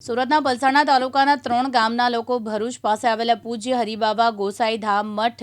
સુરતના પલસાણા તાલુકાના ત્રણ ગામના લોકો ભરૂચ પાસે આવેલા પૂજ્ય હરિબાબા ગોસાઈ ધામ મઠ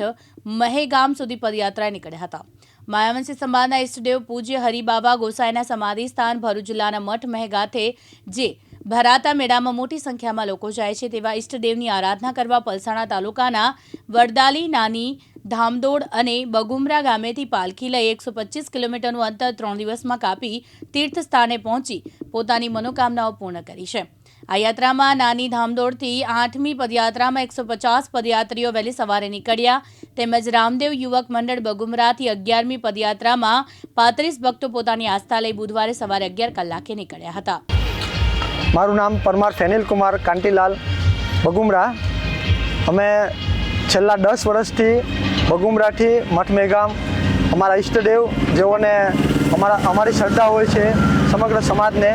મહેગામ સુધી પદયાત્રાએ નીકળ્યા હતા. માયાવંશી સમાજના ઈષ્ટદેવ પૂજ્ય હરિબાબા ગોસાઈના સમાધિ સ્થાન ભરૂચ જિલ્લાના મઠ મહેગાથે જે ભરાતા મેળામાં મોટી સંખ્યામાં લોકો જાય છે તેવા ઈષ્ટદેવની આરાધના કરવા પલસાણા તાલુકાના વડદાલી નાની ધામદોડ અને બગુમરા ગામેથી પાલખી લઈ એકસો પચીસ કિલોમીટરનું અંતર ત્રણ દિવસમાં કાપી તીર્થ સ્થાને પહોંચી પોતાની મનોકામનાઓ પૂર્ણ કરી છે. આ યાત્રામાં નાની ધામદોડથી આઠમી પદયાત્રામાં એકસો પચાસ પદયાત્રીઓ વહેલી સવારે નીકળ્યા. તેમજ રામદેવ યુવક મંડળ બગુમરાથી અગિયારમી પદયાત્રામાં પાંત્રીસ ભક્તો પોતાની આસ્થા લઈ બુધવારે સવારે અગિયાર કલાકે નીકળ્યા હતા. મારું નામ પરમાર કુમાર કાંટીલાલ બગુમરા. અમે છેલ્લા દસ વર્ષથી બગુમરાથી મઠમેગામ, અમારા ઈષ્ટદેવ જેઓને અમારા અમારી શ્રદ્ધા હોય છે સમગ્ર સમાજને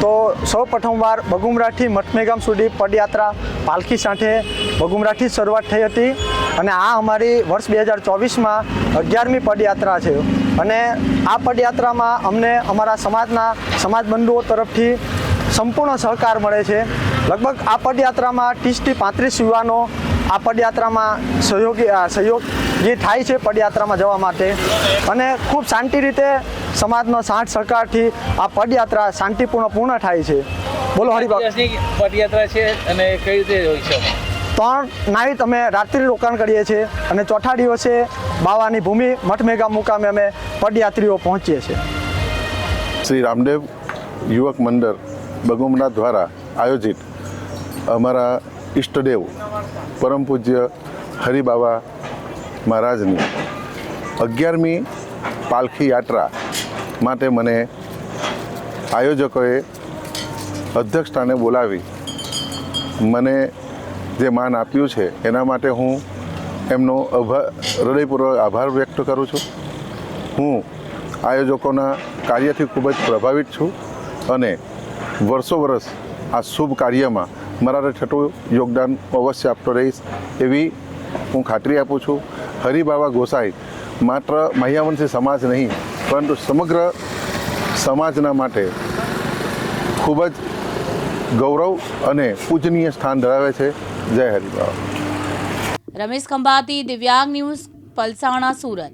તો સૌ પ્રથમવાર બગુમરાથી મઠમેગામ સુધી પદયાત્રા પાલખી સાથે બગુમરાથી શરૂઆત થઈ હતી અને આ અમારી વર્ષ બે હજાર ચોવીસમાં અગિયારમી પદયાત્રા છે. અને આ પદયાત્રામાં અમને અમારા સમાજના સમાજબંધુઓ તરફથી સંપૂર્ણ સહકાર મળે છે. લગભગ આ પદયાત્રામાં ત્રીસથી પાંત્રીસ યુવાનો આ પદયાત્રામાં સહયોગી આ સહયોગી થાય છે પદયાત્રામાં જવા માટે. અને ખૂબ શાંતિ રીતે સમાજનો સાથ સરકારથી આ પદયાત્રા શાંતિપૂર્ણ પૂર્ણ થાય છે. બોલો હરિભાઈ પદયાત્રા છે અને કઈ રીતે હોય છે? ત્રણ નાઈટ અમે રાત્રિ રોકાણ કરીએ છીએ અને ચોથા દિવસે બાવાની ભૂમિ મઠમેગા મુકામે અમે પદયાત્રીઓ પહોંચીએ છીએ. શ્રી રામદેવ યુવક મંડળ બગુમનાથ દ્વારા આયોજિત અમારા ઈષ્ટદેવ, પરમ પૂજ્ય હરિબાબા મહારાજની અગિયારમી પાલખી યાત્રા માટે મને આયોજકોએ અધ્યક્ષ સ્થાને બોલાવી મને જે માન આપ્યું છે એના માટે હું એમનો આભાર હૃદયપૂર્વક આભાર વ્યક્ત કરું છું. હું આયોજકોના કાર્યથી ખૂબ જ પ્રભાવિત છું અને વર્ષો વર્ષ આ શુભ કાર્યમાં મારા છઠ્ઠું યોગદાન અવશ્ય આપતો રહીશ એવી હું ખાતરી આપું છું. હરિબાબા ગોસાઈ માત્ર મહિયાવંશી સમાજ નહીં, પરંતુ સમગ્ર સમાજના માટે ખૂબ જ ગૌરવ અને પૂજનીય સ્થાન ધરાવે છે. જય હરિબાબા રમેશ ખંભાતી, દિવ્યાંગ ન્યૂઝ, પલસાણા, સુરત.